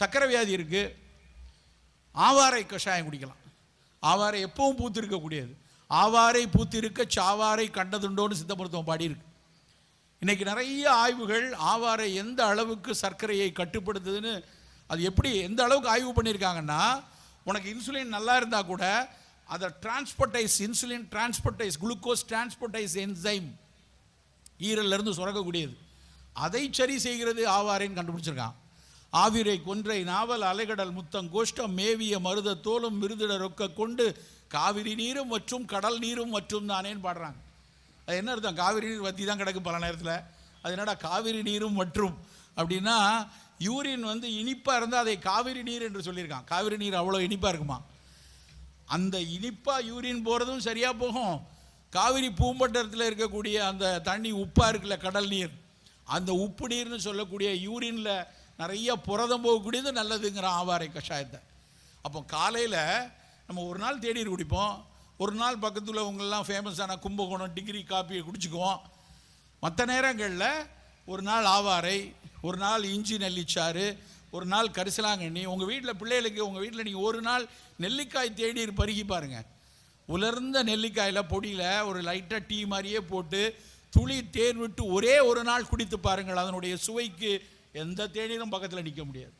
சக்கரை வியாதி இருக்குது ஆவாரை கஷாயம் குடிக்கலாம். ஆவாரை எப்பவும் பூத்திருக்கக்கூடியது ஆவாரை பூத்திருக்க சாவாரை கண்டதுண்டோன்னு சித்த மருத்துவம் பாடியிருக்கு இன்றைக்கி நிறைய ஆய்வுகள் ஆவாரை எந்த அளவுக்கு சர்க்கரையை கட்டுப்படுத்துதுன்னு அது எப்படி எந்த அளவுக்கு ஆய்வு பண்ணியிருக்காங்கன்னா உனக்கு இன்சுலின் நல்லா இருந்தால் கூட அதை டிரான்ஸ்போர்டைஸ் இன்சுலின் டிரான்ஸ்போர்டைஸ் குளுக்கோஸ் டிரான்ஸ்போர்டைஸ் என்சைம் ஈரல்லிருந்து சுரக்கக்கூடியது. அதை சரி செய்கிறது ஆவாரைன்னு கண்டுபிடிச்சிருக்கான். ஆவிரை கொன்றை நாவல் அலைகடல் முத்தம் கோஷ்டம் மேவிய மருத தோலும் விருதிட ரொக்க கொண்டு காவிரி நீரும் மற்றும் கடல் நீரும் மற்றும் தானேன்னு பாடுறாங்க? அது என்ன அர்த்தம்? காவிரி நீர் வத்தி தான் கிடக்கு பல நேரத்தில். அது என்னடா காவிரி நீரும் மற்றும்? அப்படின்னா யூரின் வந்து இனிப்பாக இருந்தால் அதை காவிரி நீர் என்று சொல்லியிருக்கான். காவிரி நீர் அவ்வளோ இனிப்பாக இருக்குமா? அந்த இனிப்பாக யூரின் போகிறதும் சரியாக போகும். காவிரி பூம்பட்டத்தில் இருக்கக்கூடிய அந்த தண்ணி உப்பாக இருக்குல்ல கடல் நீர். அந்த உப்பு நீர்னு சொல்லக்கூடிய யூரினில் நிறைய புரதம் போகக்கூடியது நல்லதுங்கிற ஆவாரை கஷாயத்தை. அப்போ காலையில் நம்ம ஒரு நாள் தேநீர் குடிப்போம். ஒரு நாள் பக்கத்தில் உங்கள்லாம் ஃபேமஸான கும்பகோணம் டிகிரி காப்பியை குடிச்சுக்குவோம். மற்ற நேரங்களில் ஒரு நாள் ஆவாரை ஒரு நாள் இஞ்சி நெல்லிச்சாறு ஒரு நாள் கரிசலாங்கண்ணி உங்கள் வீட்டில் பிள்ளைகளுக்கு உங்கள் வீட்டில் நீங்கள் ஒரு நாள் நெல்லிக்காய் தேநீர் பருகி பாருங்கள் உலர்ந்த நெல்லிக்காயில் பொடியில் ஒரு லைட்டாக டீ மாதிரியே போட்டு துளி தேர் விட்டு ஒரே ஒரு நாள் குடித்து பாருங்கள். அதனுடைய சுவைக்கு எந்த தேநீரும் பக்கத்தில் நிற்க முடியாது.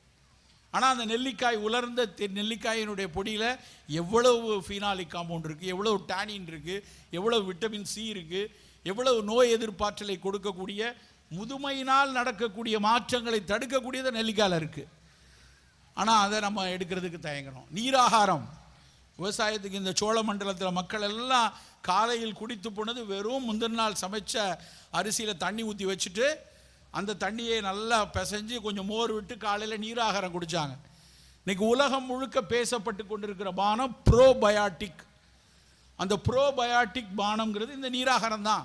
ஆனால் அந்த நெல்லிக்காய் உலர்ந்த தெ- நெல்லிக்காயினுடைய பொடியில் எவ்வளவு ஃபீனாலிக் காம்பவுண்ட் இருக்குது எவ்வளவு டேனின் இருக்குது எவ்வளவு விட்டமின் சி இருக்குது எவ்வளவு நோய் எதிர்ப்பாற்றலை கொடுக்கக்கூடிய முதுமையினால் நடக்கக்கூடிய மாற்றங்களை தடுக்கக்கூடியது நெல்லிக்காயில் இருக்குது ஆனால் அதை நம்ம எடுக்கிறதுக்கு தயங்குறோம் நீராகாரம். விவசாயத்துக்கு இந்த சோழ மண்டலத்தில் மக்கள் எல்லாம் காலையில் குடித்து போனது வெறும் முந்தின நாள் சமைச்ச அரிசியில் தண்ணி ஊற்றி வச்சுட்டு அந்த தண்ணியை நல்லா பிசைஞ்சு கொஞ்சம் மோர் விட்டு காலையில் நீராகாரம் குடித்தாங்க இன்னைக்கு உலகம் முழுக்க பேசப்பட்டு கொண்டிருக்கிற பானம் ப்ரோபயாட்டிக் அந்த ப்ரோபயாட்டிக் பானம்ங்கிறது இந்த நீராகாரம் தான்.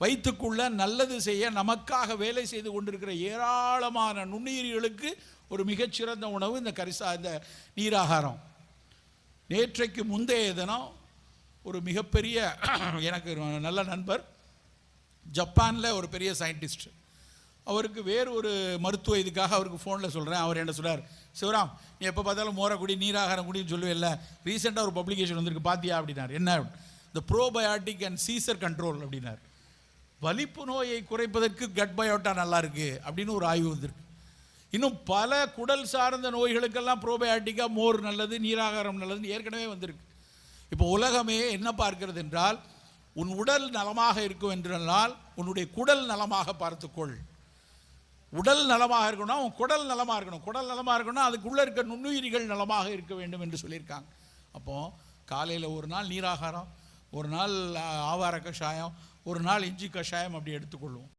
வயிற்றுக்குள்ள நல்லது செய்ய நமக்காக வேலை செய்து கொண்டிருக்கிற ஏராளமான நுண்ணுயிரிகளுக்கு ஒரு மிகச்சிறந்த உணவு இந்த கரிசா இந்த நீராகாரம். நேற்றைக்கு முந்தைய தினம் ஒரு மிகப்பெரிய எனக்கு நல்ல நண்பர் ஜப்பானில் ஒரு பெரிய சயின்டிஸ்ட் அவருக்கு வேறு ஒரு மருத்துவ இதுக்காக அவருக்கு ஃபோனில் சொல்கிறேன் அவர் என்ன சொல்கிறார் சிவராம் நீ எப்போ பார்த்தாலும் மோரக்குடி நீராகாரம் குடின்னு சொல்லுவேல்ல. ரீசெண்டாக ஒரு பப்ளிகேஷன் வந்திருக்கு. பார்த்தியா அப்படின்னார். என்ன? இந்த ப்ரோபயாட்டிக் அண்ட் சீசர் கண்ட்ரோல் அப்படின்னார். வலிப்பு நோயை குறைப்பதற்கு கட் பயோட்டா நல்லா இருக்குது அப்படின்னு ஒரு ஆய்வு வந்திருக்கு. இன்னும் பல குடல் சார்ந்த நோய்களுக்கெல்லாம் ப்ரோபயாட்டிக்காக மோர் நல்லது நீராகாரம் நல்லதுன்னு ஏற்கனவே வந்திருக்கு. இப்போ உலகமே என்ன பார்க்கிறது என்றால் உன் உடல் நலமாக இருக்கும் என்றால் உன்னுடைய குடல் நலமாக பார்த்துக்கொள். உடல் நலமாக இருக்கணும் அவன் குடல் நலமாக இருக்கணும். குடல் நலமாக இருக்கணும் அதுக்குள்ளே இருக்க நுண்ணுயிரிகள் நலமாக இருக்க வேண்டும் என்று சொல்லியிருக்காங்க. அப்போது காலையில் ஒரு நாள் நீராகாரம் ஒரு நாள் ஆவார கஷாயம் ஒரு நாள் இஞ்சி கஷாயம் அப்படி எடுத்துக்கொள்வோம்.